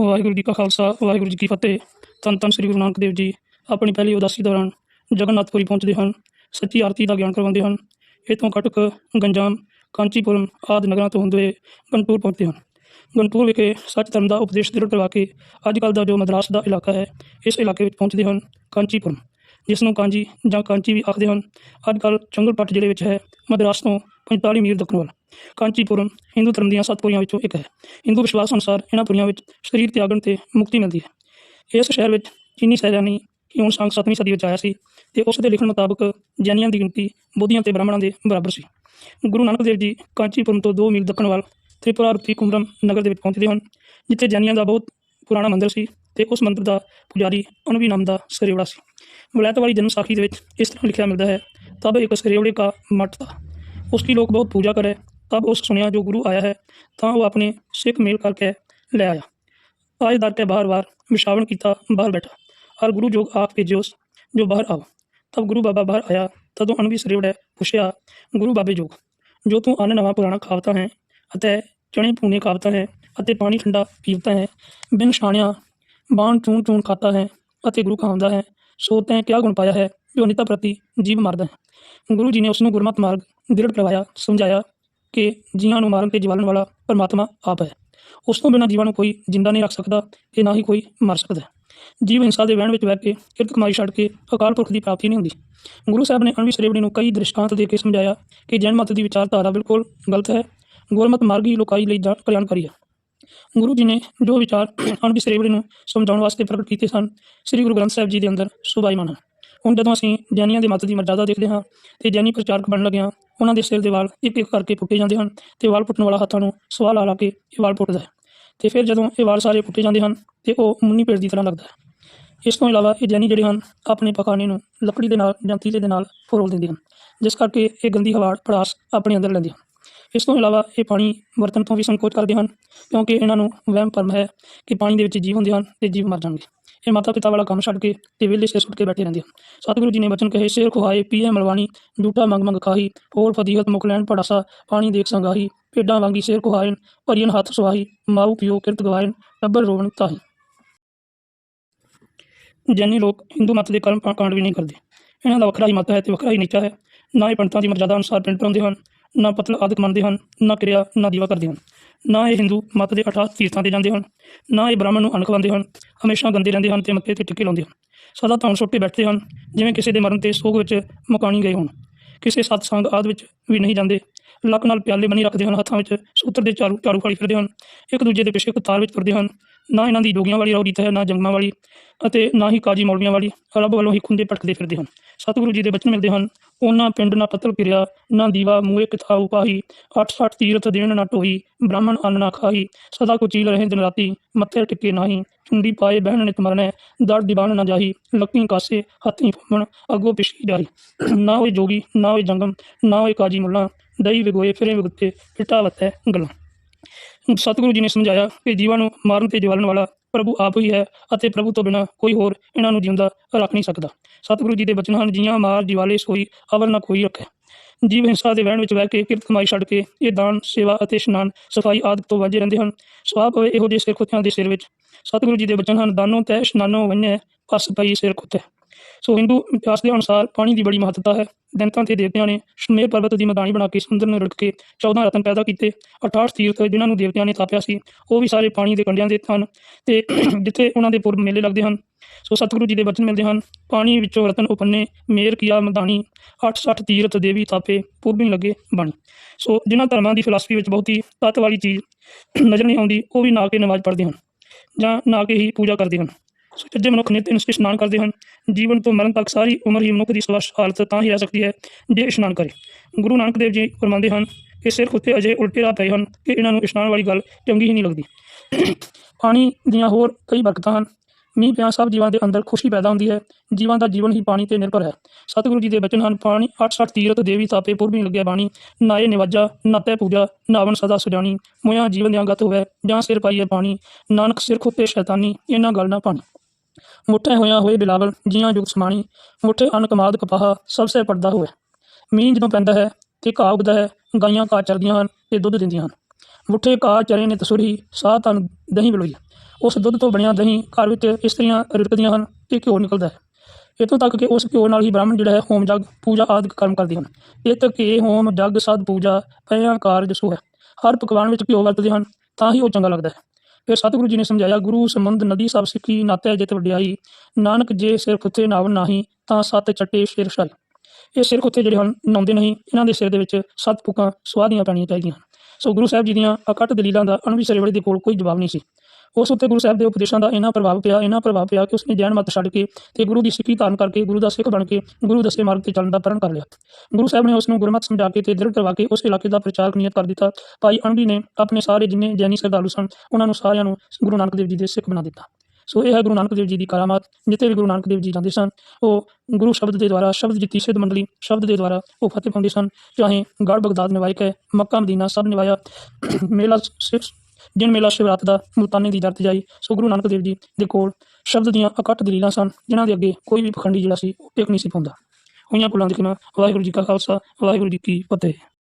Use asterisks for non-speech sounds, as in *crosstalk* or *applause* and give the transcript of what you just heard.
ਵਾਹਿਗੁਰੂ ਜੀ ਕਾ ਖਾਲਸਾ, ਵਾਹਿਗੁਰੂ ਜੀ ਕੀ ਫਤਿਹ। ਧੰਨ ਧੰਨ ਸ੍ਰੀ ਗੁਰੂ ਨਾਨਕ ਦੇਵ ਜੀ, ਆਪਣੀ ਪਹਿਲੀ ਉਦਾਸੀ ਦੌਰਾਨ ਜਗਨਨਾਥਪੁਰੀ ਪਹੁੰਚਦੇ ਹਨ, ਸੱਚੀ ਆਰਤੀ ਦਾ ਗਿਆਨ ਕਰਵਾਉਂਦੇ ਹਨ। ਇੱਥੋਂ ਕਟਕ ਗੰਜਾਮ, ਕਾਂਚੀਪੁਰਮ ਆਦਿ ਨਗਰਾਂ ਤੋਂ ਹੁੰਦੇ ਹੋਏ ਗੰਟੂਰ ਪਹੁੰਚਦੇ ਹਨ। ਗਨਪੁਰ ਵਿਖੇ ਸੱਚ ਧਰਮ ਦਾ ਉਪਦੇਸ਼ ਦ੍ਰਿੜ ਕਰਵਾ ਕੇ ਅੱਜ ਕੱਲ੍ਹ ਦਾ ਜੋ ਮਦਰਾਸ ਦਾ ਇਲਾਕਾ ਹੈ, ਇਸ ਇਲਾਕੇ ਵਿੱਚ ਪਹੁੰਚਦੇ ਹਨ ਕਾਂਚੀਪੁਰਮ। ਜਿਸ ਨੂੰ ਕਾਂਜੀ ਜਾਂ ਕਾਂਚੀ ਵੀ ਆਖਦੇ ਹਨ। ਅੱਜ ਕੱਲ੍ਹ ਚੰਗਲਪੱਟ ਜ਼ਿਲ੍ਹੇ ਵਿੱਚ ਹੈ, ਮਦਰਾਸ ਤੋਂ 45 ਮੀਲ ਦੱਖਣ ਵੱਲ। ਕਾਂਚੀਪੁਰਮ ਹਿੰਦੂ ਧਰਮ ਦੀਆਂ ਸੱਤ ਪੁਰੀਆਂ ਵਿੱਚੋਂ ਇੱਕ ਹੈ। ਹਿੰਦੂ ਵਿਸ਼ਵਾਸ ਅਨੁਸਾਰ ਇਹਨਾਂ ਪੁਰੀਆਂ ਵਿੱਚ ਸਰੀਰ ਤਿਆਗਣ ਤੇ ਮੁਕਤੀ ਮਿਲਦੀ ਹੈ। ਇਸ ਸ਼ਹਿਰ ਵਿੱਚ ਚੀਨੀ ਸੈਲਾਨੀ ਹਿਊਨ ਸੰਗ 7ਵੀਂ ਸਦੀ ਵਿੱਚ ਆਇਆ ਸੀ ਤੇ ਉਸ ਦੇ ਲਿਖਣ ਮੁਤਾਬਕ ਜੈਨੀਆਂ ਦੀ ਗਿਣਤੀ ਬੋਧੀਆਂ ਤੇ ਬ੍ਰਾਹਮਣਾਂ ਦੇ ਬਰਾਬਰ ਸੀ। ਗੁਰੂ ਨਾਨਕ ਦੇਵ ਜੀ ਕਾਂਚੀਪੁਰਮ ਤੋਂ 2 ਮੀਲ ਦੱਖਣ ਵੱਲ ਤ੍ਰਿਪੁਰਾ ਰੂਪੀ ਕੁਮਰਮ ਨਗਰ ਦੇ ਵਿੱਚ ਪਹੁੰਚਦੇ ਹਨ, ਜਿੱਥੇ ਜੈਨੀਆਂ ਦਾ ਬਹੁਤ ਪੁਰਾਣਾ ਮੰਦਿਰ ਸੀ। ਤੇ ਉਸ ਮੰਦਰ ਦਾ ਪੁਜਾਰੀ ਅਨੁਭੀ ਨਾਮ ਦਾ ਸਰੇਵੜਾ ਸੀ। ਵਲੈਤ ਵਾਲੀ ਜਨਮ ਸਾਖੀ ਦੇ ਵਿੱਚ ਇਸ ਤਰ੍ਹਾਂ ਲਿਖਿਆ ਮਿਲਦਾ ਹੈ, ਤਬ ਇੱਕ ਸਰੇਵੜੇ ਦਾ ਮੱਠ ਥਾ ਉਸ ਦੀ ਲੋਕ ਬਹੁਤ ਪੂਜਾ ਕਰੇ। ਤਬ ਉਸ ਸੁਣਿਆ ਜੋ ਗੁਰੂ ਆਇਆ ਹੈ, ਤਾਂ ਉਹ ਆਪਣੇ ਸਿੱਖ ਮੇਲ ਕਰਕੇ ਲੈ ਆਇਆ। ਆਜ ਦਰ ਤੇ ਬਾਹਰ ਵਾਰ ਵਿਸ਼ਾਵਣ ਕੀਤਾ, ਬਾਹਰ ਬੈਠਾ। ਔਰ ਗੁਰੂ ਜੋਗ ਆਖ ਭੇਜੋਸ ਜੋ ਬਾਹਰ ਆਓ। ਤਬ ਗੁਰੂ ਬਾਬਾ ਬਾਹਰ ਆਇਆ, ਤਦੋਂ ਅਨਵੀ ਸਰੇਵੜਾ ਪੁੱਛਿਆ, ਗੁਰੂ ਬਾਬੇ ਜੋਗ, ਜੋ ਤੂੰ ਅਨ ਨਵਾਂ ਪੁਰਾਣਾ ਖਾਵਤਾ ਹੈ, ਅਤੇ ਚਣੇ ਪੂਨੇ ਖਾਵਤਾ ਹੈ, ਅਤੇ ਪਾਣੀ ਠੰਡਾ ਪੀਵਤਾ ਹੈ, ਬਿਨ ਛਾਣਿਆ ਬਾਣ ਚੂਨ ਚੂਨ ਖਾਤਾ ਹੈ ਅਤੇ ਗੁਰੂ ਕਹਾਉਂਦਾ ਹੈ, ਸੋ ਤੈਂ ਕਿਆ ਗੁਣ ਪਾਇਆ ਹੈ ਜੋ ਅਨਿਤਾ ਪ੍ਰਤੀ ਜੀਵ ਮਾਰਦਾ ਹੈ। ਗੁਰੂ ਜੀ ਨੇ ਉਸ ਨੂੰ ਗੁਰਮਤਿ ਮਾਰਗ, ਦ੍ਰਿੜ ਕਰਵਾਇਆ ਸਮਝਾਇਆ ਕਿ ਜੀਵਾਂ ਨੂੰ ਮਾਰਨ ਤੇ ਜਵਾਲਣ ਵਾਲਾ ਪਰਮਾਤਮਾ ਆਪ ਹੈ। ਉਸ ਤੋਂ ਬਿਨਾਂ ਜੀਵਾਂ ਨੂੰ ਕੋਈ ਜਿੰਦਾ ਨਹੀਂ ਰੱਖ ਸਕਦਾ ਤੇ ਨਾ ਹੀ ਕੋਈ ਮਰ ਸਕਦਾ ਜੀਵ ਹਿੰਸਾ ਦੇ ਵਹਿਣ ਵਿੱਚ ਬਹਿ ਕੇ ਕਿਰਤ ਕਮਾਈ ਛੱਡ ਕੇ ਅਕਾਲ ਪੁਰਖ ਦੀ ਪ੍ਰਾਪਤੀ ਨਹੀਂ ਹੁੰਦੀ। ਗੁਰੂ ਸਾਹਿਬ ਨੇ ਅਣਵੀ ਸਰੇਵੜੀ ਨੂੰ ਕਈ ਦ੍ਰਿਸ਼ਟਾਂਤ ਦੇ ਕੇ ਸਮਝਾਇਆ ਕਿ ਜੈਨ ਮਤ ਦੀ ਵਿਚਾਰਧਾਰਾ ਬਿਲਕੁਲ ਗਲਤ ਹੈ। ਗੁਰਮਤ ਮਾਰਗੀ ਲੋਕਾਈ ਲਈ ਜਾ- ਕਲਿਆਣਕਾਰੀ ਹੈ ਗੁਰੂ ਜੀ ਨੇ ਜੋ ਵਿਚਾਰ *coughs* ਅਣਵੀ ਸਰੇਵੜੀ ਨੂੰ ਸਮਝਾਉਣ ਵਾਸਤੇ ਪ੍ਰਗਟ ਕੀਤੇ ਸਨ, ਸ੍ਰੀ ਗੁਰੂ ਗ੍ਰੰਥ ਸਾਹਿਬ ਜੀ ਦੇ ਅੰਦਰ ਸੁਭਾਈਮਾਨ ਹਨ ਹੁਣ ਜਦੋਂ ਅਸੀਂ ਜੈਨੀਆਂ ਦੇ ਮਤ ਦੀ ਮਰਜ਼ਾਦਾ ਦੇਖਦੇ ਹਾਂ ਤੇ ਜੈਨੀ ਪ੍ਰਚਾਰਕ ਬਣਨ ਲੱਗੇ ਹਾਂ ਉਹਨਾਂ ਦੇ ਸਿਰ ਦੇ ਵਾਲ ਇੱਕ ਇੱਕ ਕਰਕੇ ਪੁੱਟੇ ਜਾਂਦੇ ਹਨ ਤੇ ਵਾਲ ਪੁੱਟਣ ਵਾਲਾ ਹੱਥਾਂ ਨੂੰ ਸਵਾਲ ਲਾ ਲਾ ਕੇ ਇਹ ਵਾਲ ਪੁੱਟਦਾ ਹੈ ਤੇ ਫਿਰ ਜਦੋਂ ਇਹ ਵਾਲ ਸਾਰੇ ਪੁੱਟੇ ਜਾਂਦੇ ਹਨ ਤੇ ਉਹ ਮੁੰਨੀ ਪੇੜ ਦੀ ਤਰ੍ਹਾਂ ਲੱਗਦਾ ਹੈ। ਇਸ ਤੋਂ ਇਲਾਵਾ ਇਹ ਜੈਨੀ ਜਿਹੜੇ ਹਨ, ਆਪਣੇ ਪਖਾਨੇ ਨੂੰ ਲੱਕੜੀ ਦੇ ਨਾਲ ਜਾਂ ਤੀਲੇ ਦੇ ਨਾਲ ਫਰੋਲ ਦਿੰਦੇ ਹਨ, ਜਿਸ ਕਰਕੇ ਇਹ ਗੰਦੀ ਹਵਾ ਪੜਾਸ ਆਪਣੇ ਅੰਦਰ ਲੈਂਦੇ ਹਨ। ਇਸ ਤੋਂ ਇਲਾਵਾ ਇਹ ਪਾਣੀ ਵਰਤਣ ਤੋਂ ਵੀ ਸੰਕੋਚ ਕਰਦੇ ਹਨ, ਕਿਉਂਕਿ ਇਹਨਾਂ ਨੂੰ ਵਹਿਮ ਭਰਮ ਹੈ ਕਿ ਪਾਣੀ ਦੇ ਵਿੱਚ ਜੀਵ ਹੁੰਦੇ ਹਨ ਤੇ ਜੀਵ ਮਰ ਜਾਣਗੇ। ਇਹ ਮਾਤਾ ਪਿਤਾ ਵਾਲਾ ਕੰਮ ਛੱਡ ਕੇ ਤੇ ਵਿਹਲੇ ਸਿਰ ਸੁੱਟ ਕੇ ਬੈਠੇ ਰਹਿੰਦੇ ਹਨ। ਸਤਿਗੁਰੂ ਜੀ ਨੇ ਬਚਨ ਕਹੇ, ਸਿਰ ਖੁਹਾਏ ਪੀਏ ਮਲਵਾਣੀ, ਜੂਠਾ ਮੰਗ ਮੰਗ ਖਾਹੀ, ਹੋਰ ਫਦੀਹਤ ਮੁਖ ਲੈਣ ਪੜਾਸਾ ਪਾਣੀ ਦੇਖ ਸੰਗਾਹੀ, ਭੇਡਾਂ ਵਾਂਗੀ ਸਿਰ ਖੁਹਾਇਨ ਭਰੀਨ ਹੱਥ ਸੁਹਾਈ ਮਾਊ ਪਿਓ ਕਿਰਤ ਗਵਾਇਨ ਟੱਬਰ ਰੋਵਣ ਤਾਹੀ। ਜੈਨੀ ਲੋਕ ਹਿੰਦੂ ਮਤ ਦੇ ਕਰਮ ਕਾਂਡ ਵੀ ਨਹੀਂ ਕਰਦੇ, ਇਹਨਾਂ ਦਾ ਵੱਖਰਾ ਹੀ ਮਤ ਹੈ ਤੇ ਵੱਖਰਾ ਹੀ ਨੀਚਾ ਹੈ। ਨਾ ਹੀ ਪੰਡਤਾਂ ਦੀ ਮਰਜ਼ਾਦਾ ਅਨੁਸਾਰ ਪਿੰਡ ਪਾਉਂਦੇ ਹਨ ਨਾ ਪਤਲ ਆਦਿਕ ਮੰਨਦੇ ਹਨ, ਨਾ ਕਿਰਿਆ, ਨਾ ਦੀਵਾ ਕਰਦੇ ਹਨ। ਨਾ ਇਹ ਹਿੰਦੂ ਮਤ ਦੇ 68 ਤੀਰਥਾਂ ਤੇ ਜਾਂਦੇ ਹਨ। ਨਾ ਇਹ ਬ੍ਰਾਹਮਣ ਨੂੰ ਅੰਨ ਖਵਾਉਂਦੇ ਹਨ। ਹਮੇਸ਼ਾ ਗੰਦੇ ਰਹਿੰਦੇ ਹਨ ਤੇ ਮੱਥੇ ਤੇ ਟਿੱਕੇ ਲਾਉਂਦੇ ਹਨ। ਸਦਾ ਧੌਣ ਸੁੱਟ ਕੇ ਬੈਠਦੇ ਹਨ, ਜਿਵੇਂ ਕਿਸੇ ਦੇ ਮਰਨ ਤੇ ਸੋਗ ਵਿੱਚ ਮੁਕਾਣੀ ਗਏ ਹੋਣ। ਕਿਸੇ ਸਤਸੰਗ ਆਦ ਵਿੱਚ ਵੀ ਨਹੀਂ ਜਾਂਦੇ। ਲੱਕ ਨਾਲ ਪਿਆਲੇ ਬੰਨੀ ਰੱਖਦੇ ਹਨ, ਹੱਥਾਂ ਵਿੱਚ ਸੂਤਰ ਦੇ ਚਾਰੂ ਚਾਰੂ ਫੜੀ ਫਿਰਦੇ ਹਨ। ਇੱਕ ਦੂਜੇ ਦੇ ਪਿੱਛੇ ਕਤਾਰ ਵਿੱਚ ਤੁਰਦੇ ਹਨ। ਨਾ ਇਹਨਾਂ ਦੀ ਜੋਗੀਆਂ ਵਾਲੀ ਰੌਰੀਤ ਹੈ ਨਾ ਜੰਗਮਾਂ ਵਾਲੀ ਅਤੇ ਨਾ ਹੀ ਕਾਜੀ ਮੌਲਵੀਆਂ ਵਾਲੀ ਰੱਬ ਵੱਲੋਂ ਹੀ ਖੁੰਦੇ ਭਟਕਦੇ ਫਿਰਦੇ ਹਨ। ਸਤਿਗੁਰੂ ਜੀ ਦੇ ਬਚਨ ਮਿਲਦੇ ਹਨ, ਉਹਨਾਂ ਪਿੰਡ ਨਾ ਪੱਤਲ ਕਿਰਿਆ ਨਾ ਦੀਵਾ ਮੂਏ ਕਿਥਾ ਉਪਾਹੀ ਅੱਠ ਸੱਠ ਤੀਰਥ ਦੇਣ ਨਾ ਟੋਹੀ ਬ੍ਰਾਹਮਣ ਅੰਨ ਨਾ ਖਾਹੀ, ਸਦਾ ਕੋ ਚੀਲ ਰਹੇ ਦਿਨ ਰਾਤੀ, ਮੱਥੇ ਟਿੱਕੇ ਨਾਹੀ, ਚੁੰਡੀ ਪਾਏ ਬਹਿਣ ਨਿਤ ਮਰਨੈ ਦਰ ਦੀਵਾਨ ਨਾ ਜਾਹੀ, ਲੱਕੀ ਕਾਸੇ ਹੱਥੀ ਫੁੰਮਣ ਅੱਗੋਂ ਪਿਛੀ ਜਾਈ ਨਾ ਹੋਏ ਜੋਗੀ, ਨਾ ਹੋਏ ਜੰਗਮ, ਨਾ ਹੋਏ ਕਾਜੀ ਮੁੱਲਾ, ਦਈ ਵਿਗੋਏ ਫਿਰੇ ਵਿਗੁੱਤੇ, ਪਿਟਾ ਵਤੈ ਗੱਲਾਂ। ਸਤਿਗੁਰੂ ਜੀ ਨੇ ਸਮਝਾਇਆ ਕਿ ਜੀਵਾਂ ਨੂੰ ਮਾਰਨ ਤੇ ਜਵਾਲਣ ਵਾਲਾ ਪ੍ਰਭੂ ਆਪ ਹੀ ਹੈ ਅਤੇ ਪ੍ਰਭੂ ਤੋਂ ਬਿਨਾ ਕੋਈ ਹੋਰ ਇਹਨਾਂ ਨੂੰ ਜਿਉਂਦਾ ਰੱਖ ਨਹੀਂ ਸਕਦਾ। ਸਤਿਗੁਰੂ ਜੀ ਦੇ ਬਚਨ ਹਨ, ਜੀਆਂ ਮਾਰ ਜਿਵਾਲੇ ਸੋਈ ਅਵਰ ਨਾ ਕੋਈ ਰੱਖੇ। ਜੀਵ ਹਿੰਸਾ ਦੇ ਵਹਿਣ ਵਿੱਚ ਵਹਿ ਕੇ ਕਿਰਤ ਕਮਾਈ ਛੱਡ ਕੇ ਇਹ ਦਾਨ, ਸੇਵਾ ਅਤੇ ਇਸ਼ਨਾਨ, ਸਫ਼ਾਈ ਆਦਿ ਤੋਂ ਵਾਂਝੇ ਰਹਿੰਦੇ ਹਨ। ਸਵਾਹ ਪਵੇ ਇਹੋ ਜਿਹੇ ਸਿਰ ਖੁੱਤਿਆਂ ਦੇ ਸਿਰ ਵਿੱਚ। ਸਤਿਗੁਰੂ ਜੀ ਦੇ ਬਚਨ ਹਨ, ਦਾਨੋਂ ਤੈ ਇਸ਼ਨਾਨੋਂ ਵੰਨੇ ਪਸ ਪਈ ਸਿਰ ਖੁੱਤੇ। ਸੋ ਹਿੰਦੂ ਇਤਿਹਾਸ ਦੇ ਅਨੁਸਾਰ ਪਾਣੀ ਦੀ ਬੜੀ ਮਹੱਤਤਾ ਹੈ। ਦੈਂਤਾਂ ਤੇ ਦੇਵਤਿਆਂ ਨੇ ਸ਼ਮੇਰ ਪਰਬਤ ਦੀ ਮੈਦਾਨੀ ਬਣਾ ਕੇ ਸਮੁੰਦਰ ਨੂੰ ਰੜਕ ਕੇ 14 ਰਤਨ ਪੈਦਾ ਕੀਤੇ। 68 ਤੀਰਥ ਜਿਨ੍ਹਾਂ ਨੂੰ ਦੇਵਤਿਆਂ ਨੇ ਥਾਪਿਆ ਸੀ, ਉਹ ਵੀ ਸਾਰੇ ਪਾਣੀ ਦੇ ਕੰਢਿਆਂ ਦੇ ਹਨ ਤੇ *clears throat* ਜਿੱਥੇ ਉਹਨਾਂ ਦੇ ਪੁਰਬ ਮੇਲੇ ਲੱਗਦੇ ਹਨ। ਸੋ ਸਤਿਗੁਰੂ ਜੀ ਦੇ ਬਚਨ ਮਿਲਦੇ ਹਨ, ਪਾਣੀ ਵਿੱਚੋਂ ਰਤਨ ਉਪੰਨੇ, ਮੇਰ ਕੀਆ ਮਦਾਨੀ 68 ਤੀਰਥ ਦੇਵੀ ਥਾਪੇ, ਪੂਰਬੀ ਲੱਗੇ ਬਾਣੀ। ਸੋ ਜਿਨ੍ਹਾਂ ਧਰਮਾਂ ਦੀ ਫਿਲਾਸਫੀ ਵਿੱਚ ਬਹੁਤ ਹੀ ਤੱਤ ਵਾਲੀ ਚੀਜ਼ ਨਜ਼ਰ ਨਹੀਂ ਆਉਂਦੀ, ਉਹ ਵੀ ਨਾ ਕੇ ਨਮਾਜ਼ ਪੜ੍ਹਦੇ ਹਨ ਜਾਂ ਨਾ ਕੇ ਹੀ ਪੂਜਾ ਕਰਦੇ ਹਨ। ਸੁਚੱਜੇ ਮਨੁੱਖ ਨਿਤ ਇਨਸਟ ਇਸ਼ਨਾਨ ਕਰਦੇ ਹਨ, ਜੀਵਨ ਤੋਂ ਮਰਨ ਤੱਕ ਸਾਰੀ ਉਮਰ ਹੀ ਮਨੁੱਖ ਦੀ ਸਵੱਛ ਹਾਲਤ ਤਾਂ ਹੀ ਰਹਿ ਸਕਦੀ ਹੈ ਜੇ ਇਸ਼ਨਾਨ ਕਰੇ। ਗੁਰੂ ਨਾਨਕ ਦੇਵ ਜੀ ਫਰਮਾਉਂਦੇ ਹਨ ਕਿ ਸਿਰ ਉੱਤੇ ਅਜੇ ਉਲਟੇ ਰਾਹ ਪਏ ਹਨ ਕਿ ਇਹਨਾਂ ਨੂੰ ਇਸ਼ਨਾਨ ਵਾਲੀ ਗੱਲ ਚੰਗੀ ਹੀ ਨਹੀਂ ਲੱਗਦੀ। ਪਾਣੀ ਦੀਆਂ ਹੋਰ ਕਈ ਬਰਕਤਾਂ ਹਨ। ਮੀਂਹ ਪਿਆ ਸਭ ਜੀਵਾਂ ਦੇ ਅੰਦਰ ਖੁਸ਼ੀ ਪੈਦਾ ਹੁੰਦੀ ਹੈ। ਜੀਵਾਂ ਦਾ ਜੀਵਨ ਹੀ ਪਾਣੀ ਤੇ ਨਿਰਭਰ ਹੈ। ਸਤਿਗੁਰੂ ਜੀ ਦੇ ਬਚਨ ਹਨ, ਪਾਣੀ 68 ਤੀਰਥ ਦੇਵੀ ਤਾਪੇ ਪੁਰਬੀ ਲੱਗਿਆ ਬਾਣੀ ਨਾਏ ਨਿਵਾਜਾ ਨਾਤੇ ਪੂਜਾ ਨਾਵਨ ਸਦਾ ਸੁਜਾਨੀ ਮੋਇਆ ਜੀਵਨ ਦੀਆਂ ਅੰਗਤ ਹੋਵੇ ਜਾਂ ਸਿਰ ਪਾਈਏ ਪਾਣੀ, ਨਾਨਕ ਸਿਰ ਖੁੱਤੇ ਸ਼ੈਤਾਨੀ, ਇਹਨਾਂ ਗੱਲ ਨਾ ਪਾਣੀ। ਮੁੱਠੇ ਹੋਇਆ ਹੋਏ ਬਿਲਾਵਲ, ਜੀਆਂ ਜੁਗ ਸਮਾਣੀ, ਮੁੱਠੇ ਅਨ ਕਮਾਦ ਕਪਾਹ, ਸਭ ਸੇ ਪੜਦਾ ਹੋਵੇ ਮੀਂਹ ਜਦੋਂ ਪੈਂਦਾ ਹੈ ਤੇ ਘਾਹ ਉੱਗਦਾ ਹੈ, ਗਾਈਆਂ ਘਾਹ ਚਰਦੀਆਂ ਹਨ ਤੇ ਦੁੱਧ ਦਿੰਦੀਆਂ ਹਨ। ਮੁੱਠੇ ਘਾਹ ਚਰੇ ਨੇ ਤਸੁਰੀ, ਸਾਹ ਤਨ ਦਹੀਂ ਬਲੋਈ। ਉਸ ਦੁੱਧ ਤੋਂ ਬਣਿਆ ਦਹੀਂ ਘਰ ਵਿੱਚ ਇਸਤਰੀਆਂ ਰਿੜਕਦੀਆਂ ਹਨ ਤੇ ਘਿਓ ਨਿਕਲਦਾ ਹੈ। ਇੱਥੋਂ ਤੱਕ ਕਿ ਉਸ ਘਿਓ ਨਾਲ ਹੀ ਬ੍ਰਾਹਮਣ ਜਿਹੜਾ ਹੈ ਹੋਮ ਜਗ, ਪੂਜਾ ਆਦਿ ਕਰਮ ਕਰਦੇ ਹਨ। ਇਹ ਤੱਕ ਕਿ ਹੋਮ ਜਗ ਸਾਧ ਪੂਜਾ ਪਿਆ ਕਾਰਜ ਸੋ ਹੈ ਹਰ ਪਕਵਾਨ ਵਿੱਚ ਘਿਓ ਵਰਤਦੇ ਹਨ ਤਾਂ ਹੀ ਉਹ ਚੰਗਾ ਲੱਗਦਾ ਹੈ। ਫਿਰ ਸਤਿਗੁਰੂ ਜੀ ਨੇ ਸਮਝਾਇਆ, ਗੁਰੂ ਸੰਬੰਧ ਨਦੀ ਸਭ ਸਿੱਖੀ, ਨਾਤੇ ਜਿਤ ਵਡਿਆਈ। ਨਾਨਕ ਜੇ ਸਿਰ ਖੁੱਤੇ ਨਾਵ ਨਾਹੀ, ਤਾਂ ਸੱਤ ਚੱਟੇ ਸਿਰ ਸ਼ਾਈ ਇਹ ਸਿਰ ਖੁੱਤੇ ਜਿਹੜੇ ਹਨ, ਨਾਉਂਦੇ ਨਹੀਂ, ਇਹਨਾਂ ਦੇ ਸਿਰ ਦੇ ਵਿੱਚ ਸੱਤ ਫੁਕਾਂ ਸਵਾਦੀਆਂ ਪੈਣੀਆਂ ਚਾਹੀਦੀਆਂ ਹਨ। ਸੋ ਗੁਰੂ ਸਾਹਿਬ ਜੀ ਦੀਆਂ ਅਕਟ ਦਲੀਲਾਂ ਦਾ ਅਣਵੀ ਸਰੇਵੜੇ ਦੇ ਕੋਲ ਕੋਈ ਜਵਾਬ ਨਹੀਂ ਸੀ। ਉਸ ਉੱਤੇ ਗੁਰੂ ਸਾਹਿਬ ਦੇ ਉਪਦੇਸ਼ਾਂ ਦਾ ਇੰਨਾ ਪ੍ਰਭਾਵ ਪਿਆ, ਇੰਨਾ ਪ੍ਰਭਾਵ ਪਿਆ ਕਿ ਉਸਨੇ ਜੈਨ ਮਤ ਛੱਡ ਕੇ ਤੇ ਗੁਰੂ ਦੀ ਸਿੱਖੀ ਧਾਰਨ ਕਰਕੇ ਗੁਰੂ ਦਾ ਸਿੱਖ ਬਣ ਕੇ, ਗੁਰੂ ਦੱਸੇ ਮਾਰਗ ਤੇ ਚੱਲਣ ਦਾ ਪ੍ਰਣ ਕਰ ਲਿਆ। ਗੁਰੂ ਸਾਹਿਬ ਨੇ ਉਸ ਨੂੰ ਗੁਰਮਤਿ ਸਮਝਾ ਕੇ ਤੇ ਦ੍ਰਿੜ ਕਰਵਾ ਕੇ ਉਸ ਇਲਾਕੇ ਦਾ ਪ੍ਰਚਾਰਕ ਨਿਯਤ ਕਰ ਦਿੱਤਾ। ਭਾਈ ਅਣਬੀ ਨੇ ਆਪਣੇ ਸਾਰੇ ਜਿੰਨੇ ਜੈਨੀ ਸਰਦਾਲੂ ਸਨ, ਉਹਨਾਂ ਨੂੰ ਸਾਰਿਆਂ ਨੂੰ ਗੁਰੂ ਨਾਨਕ ਦੇਵ ਜੀ ਦੇ ਸਿੱਖ ਬਣਾ ਦਿੱਤਾ। ਸੋ ਇਹ ਹੈ ਗੁਰੂ ਨਾਨਕ ਦੇਵ ਜੀ ਦੀ ਕਰਾਮਾਤ। ਜਿੱਥੇ ਵੀ ਗੁਰੂ ਨਾਨਕ ਦੇਵ ਜੀ ਜਾਂਦੇ ਸਨ, ਉਹ ਗੁਰੂ ਸ਼ਬਦ ਦੇ ਦੁਆਰਾ ਸ਼ਬਦ ਜਿੱਤੀ ਸਿੱਧ ਮੰਡਲੀ ਸ਼ਬਦ ਦੇ ਦੁਆਰਾ ਉਹ ਫਤਿਹ ਪਾਉਂਦੇ ਸਨ। ਚਾਹੇ ਗੜ ਬਗਦਾਦ ਨਿਵਾਇਕ ਹੈ, ਮੱਕਾ ਮਦੀਨਾ ਸਭ ਨਿਵਾਇਆ, ਮੇਲਾ ਸਿਰ ਜਿਨ ਮੇਲਾ ਸ਼ਿਵਰਾਤ ਦਾ ਮੁਲਤਾਨੀ ਦੀ ਦਰਤ ਜਾਈ, ਸੋ ਗੁਰੂ ਨਾਨਕ ਦੇਵ ਜੀ ਦੇ ਕੋਲ ਸ਼ਬਦ ਦੀਆਂ ਅਕੱਟ ਦਲੀਲਾਂ ਸਨ, ਜਿਨ੍ਹਾਂ ਦੇ ਅੱਗੇ ਕੋਈ ਵੀ ਪਖੰਡੀ ਜਿਹੜਾ ਸੀ ਉਹ ਟਿਕ ਨਹੀਂ ਸੀ ਪਾਉਂਦਾ। ਹੋਈਆਂ ਪੁਲਾਂ ਦੀ ਖਿਮਾ ਵਾਹਿਗੁਰੂ ਜੀ ਕਾ ਖਾਲਸਾ, ਵਾਹਿਗੁਰੂ ਜੀ ਕੀ ਫਤਿਹ।